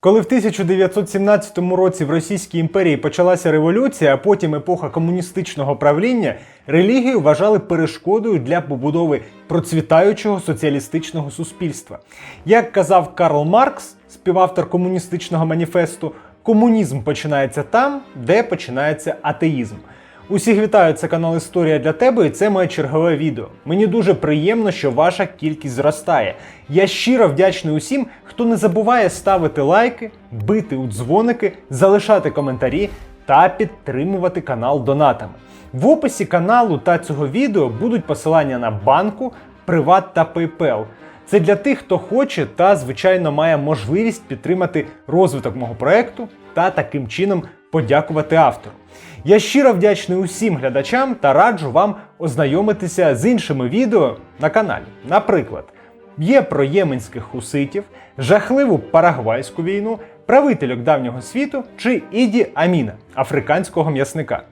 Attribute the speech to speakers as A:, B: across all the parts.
A: Коли в 1917 році в Російській імперії почалася революція, а потім епоха комуністичного правління, релігію вважали перешкодою для побудови процвітаючого соціалістичного суспільства. Як казав Карл Маркс, співавтор комуністичного маніфесту, комунізм починається там, де починається атеїзм. Усіх вітаю, це канал Історія для тебе, і це моє чергове відео. Мені дуже приємно, що ваша кількість зростає. Я щиро вдячний усім, хто не забуває ставити лайки, бити у дзвоники, залишати коментарі та підтримувати канал донатами. В описі каналу та цього відео будуть посилання на банку, приват та PayPal. Це для тих, хто хоче та, звичайно, має можливість підтримати розвиток мого проекту та таким чином подякувати автору. Я щиро вдячний усім глядачам та раджу вам ознайомитися з іншими відео на каналі. Наприклад, є про єменських хуситів, жахливу парагвайську війну, правительок давнього світу чи Іді Аміна, африканського м'ясника.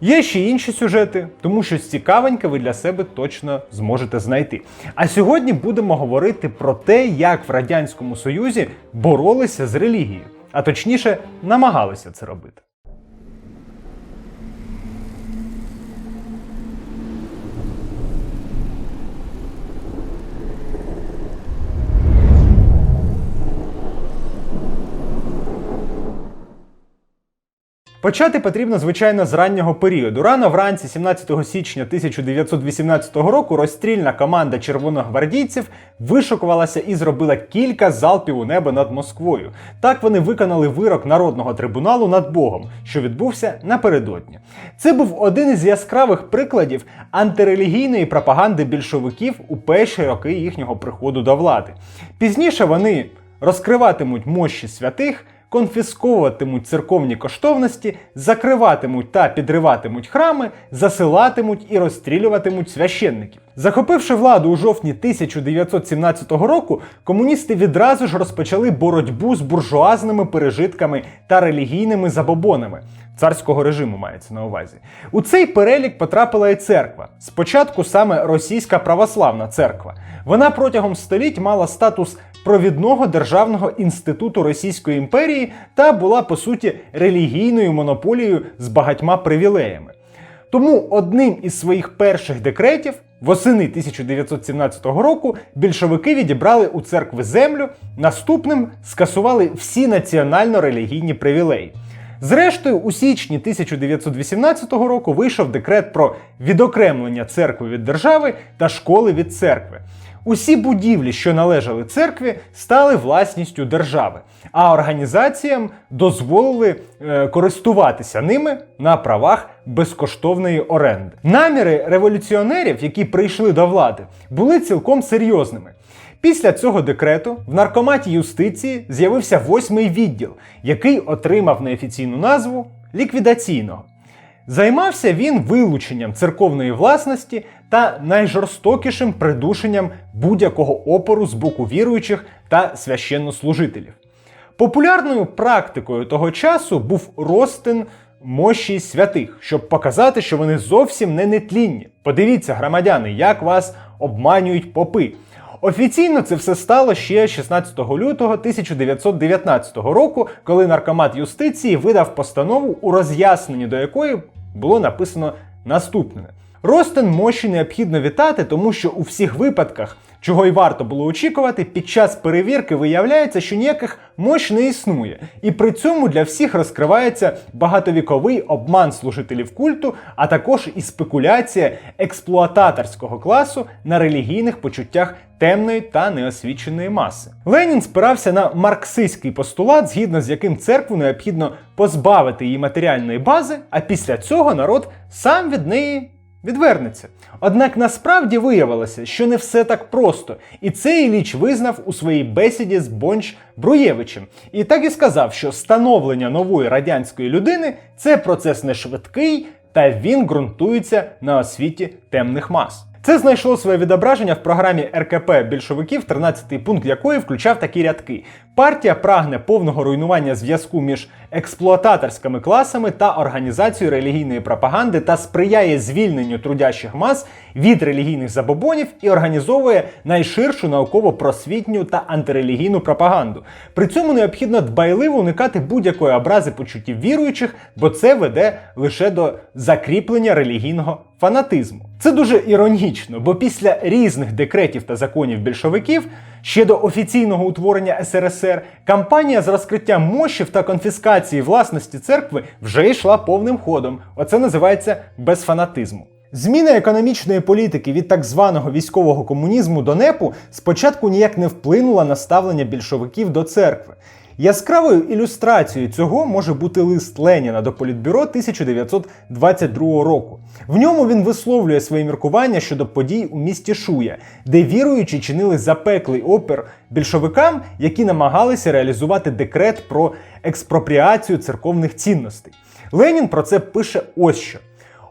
A: Є ще інші сюжети, тому щось цікавеньке ви для себе точно зможете знайти. А сьогодні будемо говорити про те, як в Радянському Союзі боролися з релігією, а точніше намагалися це робити. Почати потрібно, звичайно, з раннього періоду. Рано вранці, 17 січня 1918 року, розстрільна команда червоногвардійців вишукувалася і зробила кілька залпів у небо над Москвою. Так вони виконали вирок народного трибуналу над Богом, що відбувся напередодні. Це був один із яскравих прикладів антирелігійної пропаганди більшовиків у перші роки їхнього приходу до влади. Пізніше вони розкриватимуть мощі святих конфісковуватимуть церковні коштовності, закриватимуть та підриватимуть храми, засилатимуть і розстрілюватимуть священників. Захопивши владу у жовтні 1917 року, комуністи відразу ж розпочали боротьбу з буржуазними пережитками та релігійними забобонами. Царського режиму мається на увазі. У цей перелік потрапила і церква. Спочатку саме російська православна церква. Вона протягом століть мала статус провідного державного інституту Російської імперії та була по суті релігійною монополією з багатьма привілеями. Тому одним із своїх перших декретів восени 1917 року більшовики відібрали у церкви землю, наступним скасували всі національно-релігійні привілеї. Зрештою, у січні 1918 року вийшов декрет про відокремлення церкви від держави та школи від церкви. Усі будівлі, що належали церкві, стали власністю держави, а організаціям дозволили е, користуватися ними на правах безкоштовної оренди. Наміри революціонерів, які прийшли до влади, були цілком серйозними. Після цього декрету в наркоматі юстиції з'явився восьмий відділ, який отримав неофіційну назву ліквідаційного. Займався він вилученням церковної власності та найжорстокішим придушенням будь-якого опору з боку віруючих та священнослужителів. Популярною практикою того часу був розтин мощі святих, щоб показати, що вони зовсім не нетлінні. Подивіться, громадяни, як вас обманюють попи. Офіційно це все стало ще 16 лютого 1919 року, коли наркомат юстиції видав постанову, у роз'ясненні до якої було написано наступне: Ростин мощі необхідно вітати, тому що у всіх випадках, чого й варто було очікувати, під час перевірки виявляється, що ніяких мощ не існує, і при цьому для всіх розкривається багатовіковий обман служителів культу, а також і спекуляція експлуататорського класу на релігійних почуттях темної та неосвіченої маси. Ленін спирався на марксистський постулат, згідно з яким церкву необхідно позбавити її матеріальної бази, а після цього народ сам від неї відвернеться. Однак насправді виявилося, що не все так просто, і це Іліч визнав у своїй бесіді з Бонч Бруєвичем. І так і сказав, що становлення нової радянської людини це процес не швидкий, та він ґрунтується на освіті темних мас. Це знайшло своє відображення в програмі РКП більшовиків, 13-й пункт якої включав такі рядки: партія прагне повного руйнування зв'язку між експлуататорськими класами та організацією релігійної пропаганди та сприяє звільненню трудящих мас від релігійних забобонів і організовує найширшу науково-просвітню та антирелігійну пропаганду. При цьому необхідно дбайливо уникати будь-якої образи почуттів віруючих, бо це веде лише до закріплення релігійного фанатизму. Це дуже іронічно, бо після різних декретів та законів більшовиків ще до офіційного утворення СРСР кампанія з розкриття мощів та конфіскації власності церкви вже йшла повним ходом. Оце називається без фанатизму. Зміна економічної політики від так званого військового комунізму до НЕПу спочатку ніяк не вплинула на ставлення більшовиків до церкви. Яскравою ілюстрацією цього може бути лист Леніна до Політбюро 1922 року. В ньому він висловлює свої міркування щодо подій у місті Шуя, де віруючі чинили запеклий опір більшовикам, які намагалися реалізувати декрет про експропріацію церковних цінностей. Ленін про це пише ось що.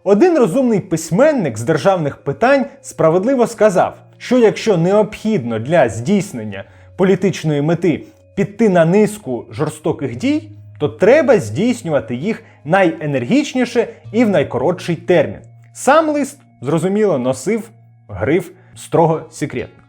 A: Один розумний письменник з державних питань справедливо сказав, що якщо необхідно для здійснення політичної мети піти на низку жорстоких дій, то треба здійснювати їх найенергічніше і в найкоротший термін. Сам лист, зрозуміло, носив гриф строго секретно.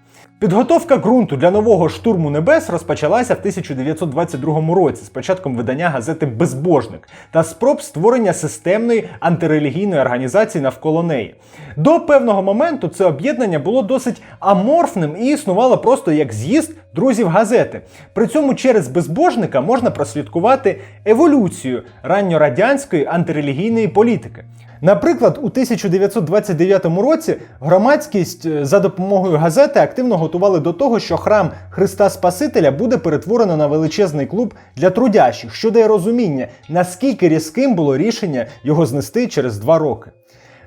A: Підготовка ґрунту для нового штурму небес розпочалася в 1922 році з початком видання газети Безбожник та спроб створення системної антирелігійної організації навколо неї. До певного моменту це об'єднання було досить аморфним і існувало просто як з'їзд друзів газети. При цьому через безбожника можна прослідкувати еволюцію ранньорадянської антирелігійної політики. Наприклад, у 1929 році громадськість е, за допомогою газети активно готували до того, що храм Христа Спасителя буде перетворено на величезний клуб для трудящих, що дає розуміння, наскільки різким було рішення його знести через два роки.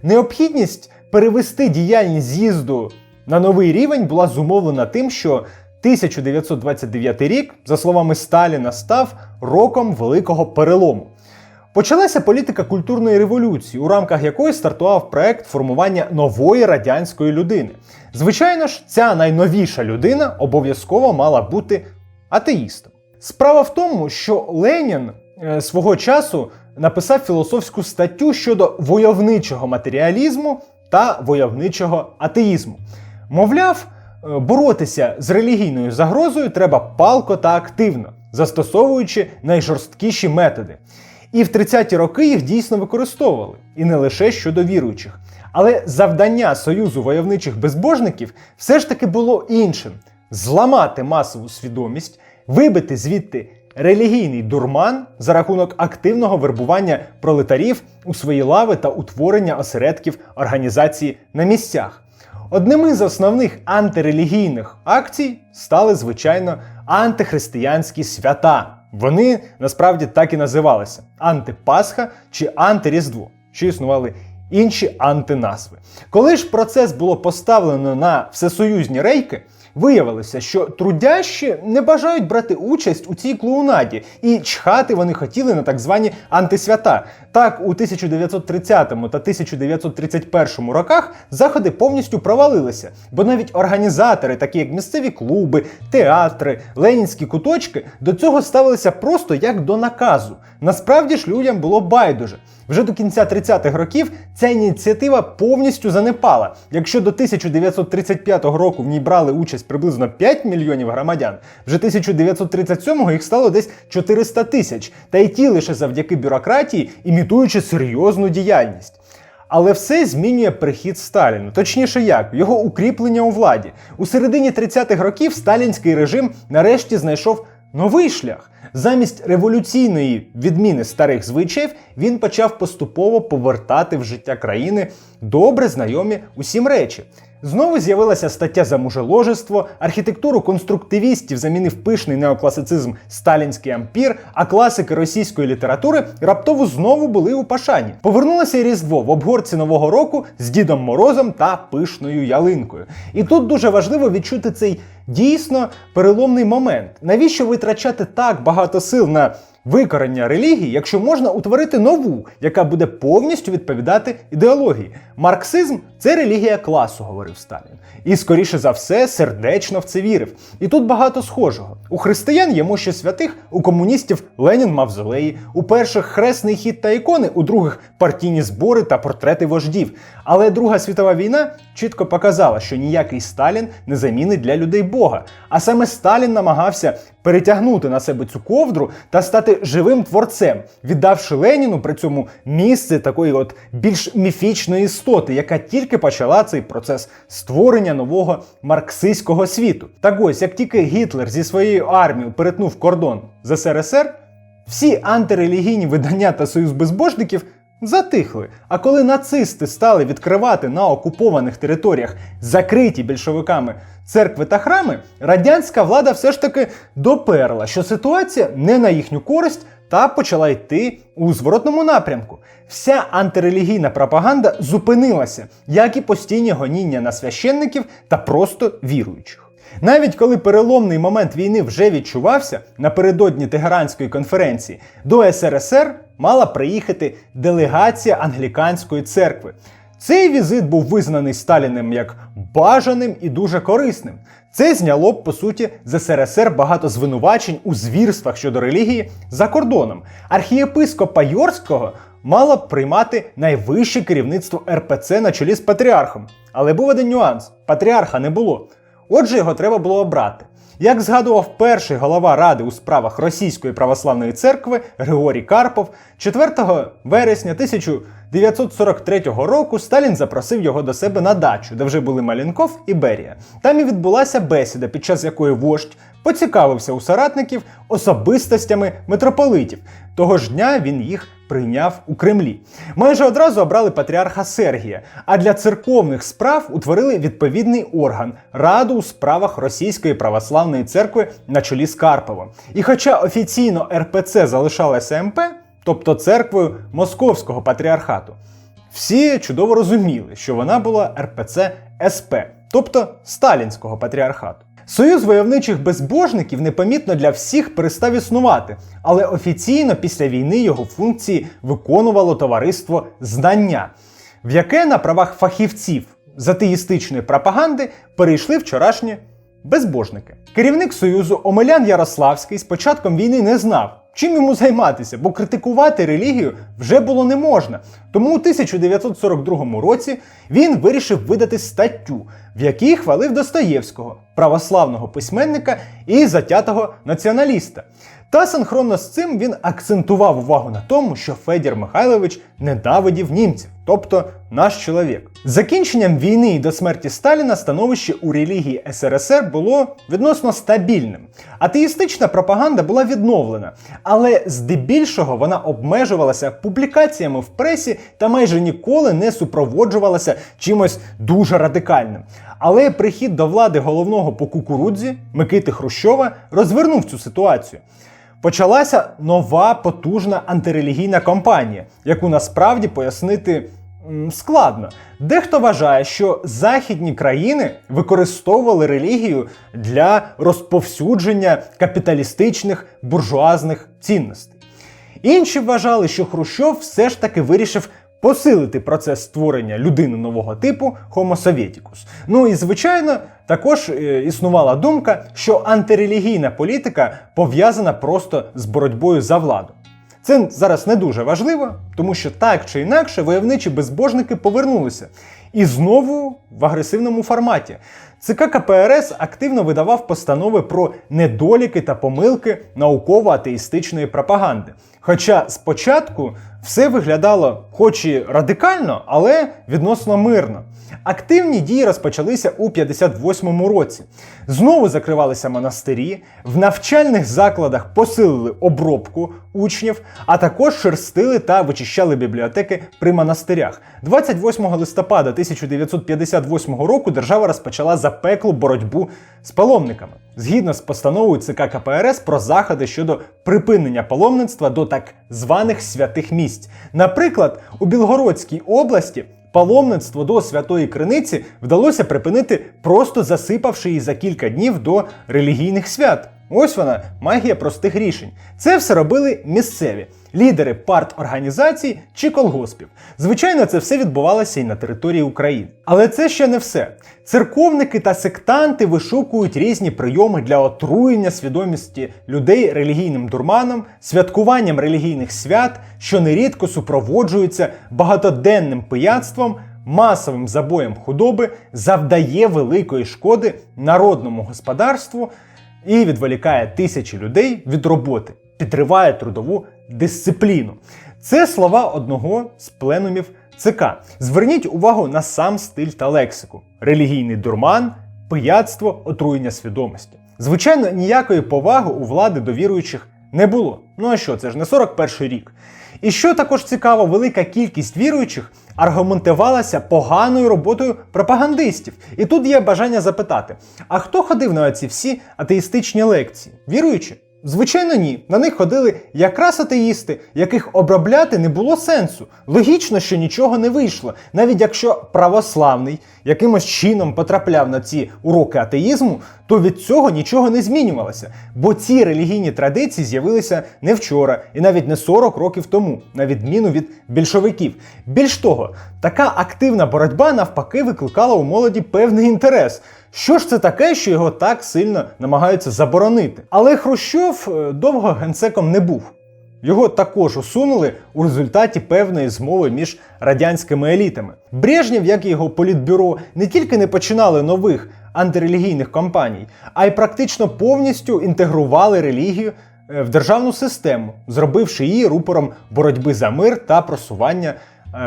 A: Необхідність перевести діяльність з'їзду на новий рівень була зумовлена тим, що 1929 рік, за словами Сталіна, став роком великого перелому. Почалася політика культурної революції, у рамках якої стартував проект формування нової радянської людини. Звичайно ж, ця найновіша людина обов'язково мала бути атеїстом. Справа в тому, що Ленін е, свого часу написав філософську статтю щодо войовничого матеріалізму та войовничого атеїзму. Мовляв, боротися з релігійною загрозою треба палко та активно, застосовуючи найжорсткіші методи. І в 30-ті роки їх дійсно використовували, і не лише щодо віруючих. Але завдання Союзу войовничих безбожників все ж таки було іншим: зламати масову свідомість, вибити звідти релігійний дурман за рахунок активного вербування пролетарів у свої лави та утворення осередків організації на місцях. Одними з основних антирелігійних акцій стали, звичайно, антихристиянські свята. Вони насправді так і називалися: антипасха чи антиріздво, що існували інші антиназви. Коли ж процес було поставлено на всесоюзні рейки, виявилося, що трудящі не бажають брати участь у цій клоунаді, і чхати вони хотіли на так звані антисвята. Так, у 1930 та 1931 роках заходи повністю провалилися, бо навіть організатори, такі як місцеві клуби, театри, ленінські куточки, до цього ставилися просто як до наказу. Насправді ж людям було байдуже. Вже до кінця 30-х років ця ініціатива повністю занепала. Якщо до 1935 року в ній брали участь приблизно 5 мільйонів громадян, вже 1937-го їх стало десь 400 тисяч, та й ті лише завдяки бюрократії, імітуючи серйозну діяльність. Але все змінює прихід Сталіна. Точніше, як його укріплення у владі. У середині 30-х років сталінський режим нарешті знайшов новий шлях. Замість революційної відміни старих звичаїв він почав поступово повертати в життя країни добре знайомі усім речі. Знову з'явилася стаття за мужеложество, архітектуру конструктивістів замінив пишний неокласицизм сталінський ампір, а класики російської літератури раптово знову були у пашані. Повернулося Різдво в обгорці Нового року з Дідом Морозом та пишною ялинкою. І тут дуже важливо відчути цей дійсно переломний момент. Навіщо витрачати так багато сил на викорення релігії, якщо можна утворити нову, яка буде повністю відповідати ідеології? Марксизм Це релігія класу, говорив Сталін. І, скоріше за все, сердечно в це вірив. І тут багато схожого. У християн є мощі святих, у комуністів Ленін мавзолеї, у перших хресний хід та ікони, у других партійні збори та портрети вождів. Але Друга світова війна чітко показала, що ніякий Сталін не замінить для людей Бога. А саме Сталін намагався перетягнути на себе цю ковдру та стати живим творцем, віддавши Леніну при цьому місце такої от більш міфічної істоти, яка тільки почала цей процес створення нового марксистського світу. Так ось, як тільки Гітлер зі своєю армією перетнув кордон з СРСР, всі антирелігійні видання та союз безбожників затихли. А коли нацисти стали відкривати на окупованих територіях закриті більшовиками церкви та храми, радянська влада все ж таки доперла, що ситуація не на їхню користь та почала йти у зворотному напрямку. Вся антирелігійна пропаганда зупинилася, як і постійні гоніння на священників та просто віруючих. Навіть коли переломний момент війни вже відчувався напередодні Тегеранської конференції, до СРСР мала приїхати делегація англіканської церкви. Цей візит був визнаний Сталіним як бажаним і дуже корисним. Це зняло б, по суті, з СРСР багато звинувачень у звірствах щодо релігії за кордоном. Архієпископа Йорського мало б приймати найвище керівництво РПЦ на чолі з патріархом. Але був один нюанс: патріарха не було. Отже, його треба було обрати. Як згадував перший голова ради у справах Російської православної церкви Григорій Карпов, 4 вересня 1943 року Сталін запросив його до себе на дачу, де вже були Малінков і Берія. Там і відбулася бесіда, під час якої вождь поцікавився у соратників особистостями митрополитів. Того ж дня він їх прийняв у Кремлі. Майже одразу обрали патріарха Сергія, а для церковних справ утворили відповідний орган Раду у справах Російської православної церкви на чолі з Карповом. І хоча офіційно РПЦ залишалася МП, тобто церквою Московського патріархату, всі чудово розуміли, що вона була РПЦ СП, тобто Сталінського патріархату. Союз войовничих безбожників непомітно для всіх перестав існувати, але офіційно після війни його функції виконувало товариство знання, в яке на правах фахівців з атеїстичної пропаганди перейшли вчорашні безбожники. Керівник Союзу Омелян Ярославський з початком війни не знав, чим йому займатися, бо критикувати релігію вже було не можна. Тому у 1942 році він вирішив видати статтю, в якій хвалив Достоєвського, православного письменника і затятого націоналіста. Та синхронно з цим він акцентував увагу на тому, що Федір Михайлович ненавидів німців, тобто наш чоловік. З Закінченням війни і до смерті Сталіна становище у релігії СРСР було відносно стабільним. Атеїстична пропаганда була відновлена, але здебільшого вона обмежувалася публікаціями в пресі та майже ніколи не супроводжувалася чимось дуже радикальним. Але прихід до влади головного по кукурудзі Микити Хрущова розвернув цю ситуацію. Почалася нова потужна антирелігійна кампанія, яку насправді пояснити складно. Дехто вважає, що західні країни використовували релігію для розповсюдження капіталістичних буржуазних цінностей. Інші вважали, що Хрущов все ж таки вирішив посилити процес створення людини нового типу Homo Sovieticus. Ну і звичайно, також е, існувала думка, що антирелігійна політика пов'язана просто з боротьбою за владу. Це зараз не дуже важливо, тому що так чи інакше войовничі безбожники повернулися. І знову в агресивному форматі. ЦК КПРС активно видавав постанови про недоліки та помилки науково-атеїстичної пропаганди. Хоча спочатку все виглядало, хоч і радикально, але відносно мирно. Активні дії розпочалися у 58-му році. Знову закривалися монастирі, в навчальних закладах посилили обробку учнів, а також шерстили та вичищали бібліотеки при монастирях. 28 листопада 1958 року держава розпочала запеклу боротьбу з паломниками. Згідно з постановою ЦК КПРС про заходи щодо припинення паломництва до так званих святих місць. Наприклад, у Білгородській області паломництво до святої криниці вдалося припинити, просто засипавши її за кілька днів до релігійних свят. Ось вона, магія простих рішень. Це все робили місцеві лідери парторганізацій чи колгоспів. Звичайно, це все відбувалося і на території України. Але це ще не все. Церковники та сектанти вишукують різні прийоми для отруєння свідомості людей релігійним дурманом, святкуванням релігійних свят, що нерідко супроводжуються багатоденним пияцтвом, масовим забоєм худоби, завдає великої шкоди народному господарству і відволікає тисячі людей від роботи, підриває трудову дисципліну. Це слова одного з пленумів ЦК. Зверніть увагу на сам стиль та лексику: релігійний дурман, пияцтво, отруєння свідомості. Звичайно, ніякої поваги у влади до віруючих не було. Ну а що, це ж не 41 рік. І що також цікаво, велика кількість віруючих аргументувалася поганою роботою пропагандистів. І тут є бажання запитати: а хто ходив на ці всі атеїстичні лекції? Віруючі? Звичайно, ні. На них ходили якраз атеїсти, яких обробляти не було сенсу. Логічно, що нічого не вийшло, навіть якщо православний якимось чином потрапляв на ці уроки атеїзму, то від цього нічого не змінювалося. Бо ці релігійні традиції з'явилися не вчора і навіть не 40 років тому, на відміну від більшовиків. Більш того, така активна боротьба навпаки викликала у молоді певний інтерес. Що ж це таке, що його так сильно намагаються заборонити? Але Хрущов е, довго генсеком не був. Його також усунули у результаті певної змови між радянськими елітами. Брежнєв, як і його політбюро, не тільки не починали нових антирелігійних кампаній, а й практично повністю інтегрували релігію е, в державну систему, зробивши її рупором боротьби за мир та просування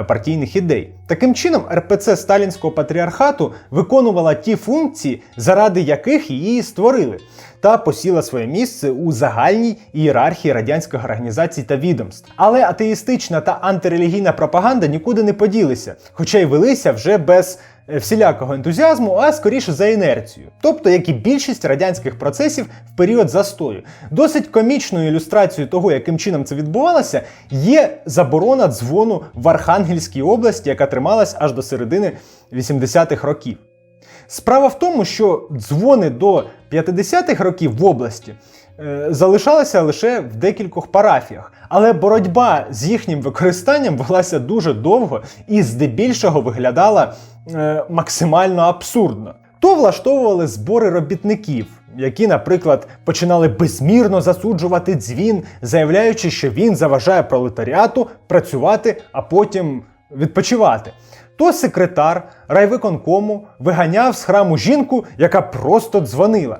A: партійних ідей. Таким чином, РПЦ сталінського патріархату виконувала ті функції, заради яких її створили, та посіла своє місце у загальній ієрархії радянських організацій та відомств. Але атеїстична та антирелігійна пропаганда нікуди не поділися, хоча й велися вже без е, всілякого ентузіазму, а скоріше за інерцією. Тобто, як і більшість радянських процесів в період застою. Досить комічною ілюстрацією того, яким чином це відбувалося, є заборона дзвону в Архангельській області, яка трималась аж до середини 80-х років. Справа в тому, що дзвони до 50-х років в області е, залишалися лише в декількох парафіях, але боротьба з їхнім використанням велася дуже довго і здебільшого виглядала е, максимально абсурдно. То влаштовували збори робітників, які, наприклад, починали безмірно засуджувати дзвін, заявляючи, що він заважає пролетаріату працювати, а потім відпочивати. То секретар райвиконкому виганяв з храму жінку, яка просто дзвонила.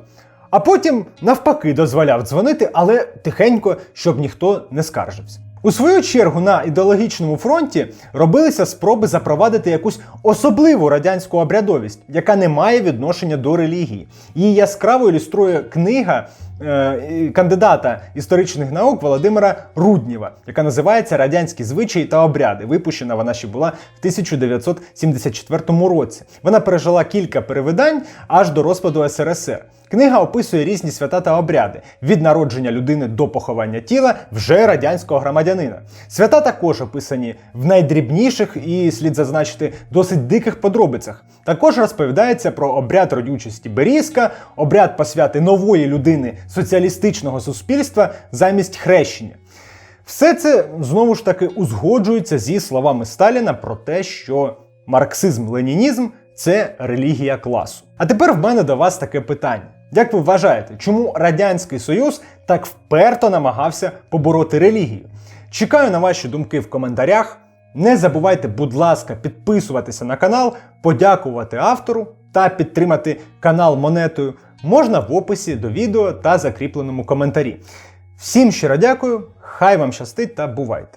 A: А потім навпаки дозволяв дзвонити, але тихенько, щоб ніхто не скаржився. У свою чергу на ідеологічному фронті робилися спроби запровадити якусь особливу радянську обрядовість, яка не має відношення до релігії. Її яскраво ілюструє книга е, кандидата історичних наук Володимира Руднєва, яка називається Радянські звичаї та обряди. Випущена вона ще була в 1974 році. Вона пережила кілька перевидань аж до розпаду СРСР. Книга описує різні свята та обряди від народження людини до поховання тіла вже радянського громадянина. Свята також описані в найдрібніших і слід зазначити досить диких подробицях. Також розповідається про обряд родючості Берізка, обряд посвяти нової людини соціалістичного суспільства замість хрещення. Все це знову ж таки узгоджується зі словами Сталіна про те, що марксизм-ленінізм це релігія класу. А тепер в мене до вас таке питання. Як ви вважаєте, чому Радянський Союз так вперто намагався побороти релігію? Чекаю на ваші думки в коментарях. Не забувайте, будь ласка, підписуватися на канал, подякувати автору та підтримати канал монетою можна в описі до відео та закріпленому коментарі. Всім щиро дякую, хай вам щастить та бувайте!